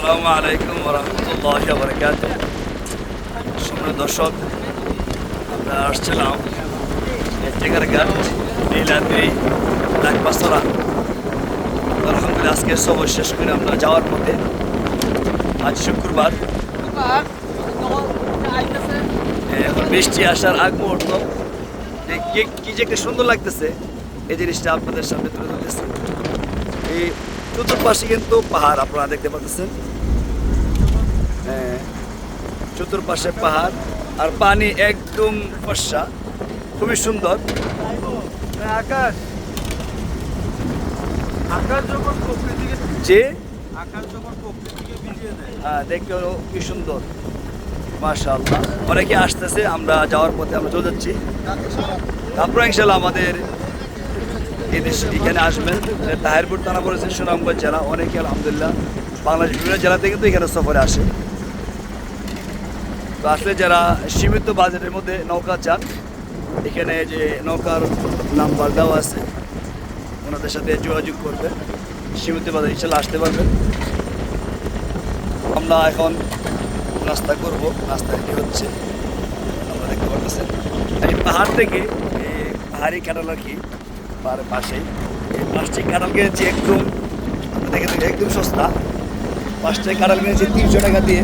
আসসালামু আলাইকুম রহমতুল্লাহ বরকাত সুন্দর দর্শক, আমরা আসছিলাম টেকার ঘাট নীলাদ্রি ডাকবাসরা আলহামদুলিল্লাহ, আজকে সবর শেষ করে আমরা যাওয়ার পথে আজ শুক্রবার। এখন বৃষ্টি আসার আগ মুহূর্ত। কি যে একটা সুন্দর লাগতেছে, এই জিনিসটা আপনাদের সামনে তুলে ধরতেছে। এই চতুর্পাশে কিন্তু পাহাড় আপনারা দেখতে পাচ্ছেন। হ্যাঁ, চতুর্পাশে পাহাড় আর পানি একদম ফর্সা খুবই সুন্দর। আকাশ। আকাশ যখন প্রকৃতিকে যে? আকাশ যখন প্রকৃতিকে বিলিয়ে দেয়। হ্যাঁ, দেখতে কি সুন্দর। মাশাআল্লাহ। অনেকে আসতেছে আমরা যাওয়ার পথে আমরা চলে যাচ্ছি। তারপরে ইনশাল্লাহ আমাদের এখানে আসবেন। তাহেরপুর থানা পড়েছে, সুনামগঞ্জ জেলা। অনেকে আলহামদুলিল্লাহ বাংলাদেশ বিভিন্ন জেলাতে কিন্তু এখানে সফরে আসে। তো আসলে যারা সীমিত বাজেটের মধ্যে নৌকা চান, এখানে যে নৌকার নাম্বার দেওয়া আছে, ওনাদের সাথে যোগাযোগ করবে সীমিত বাজার ইনশাল্লাহ আসতে পারবেন। আমরা এখন নাস্তা করব। নাস্তা কি হচ্ছে? আমরা দেখতে পাচ্ছেন এই পাহাড় থেকে, এই পাহাড়ি আর কি? পাশে পাঁচটি কাঁঠাল কিনেছি একদম দেখে দেখি একদম সস্তা। পাঁচটায় কাঁঠাল কিনেছি তিনশো টাকা দিয়ে।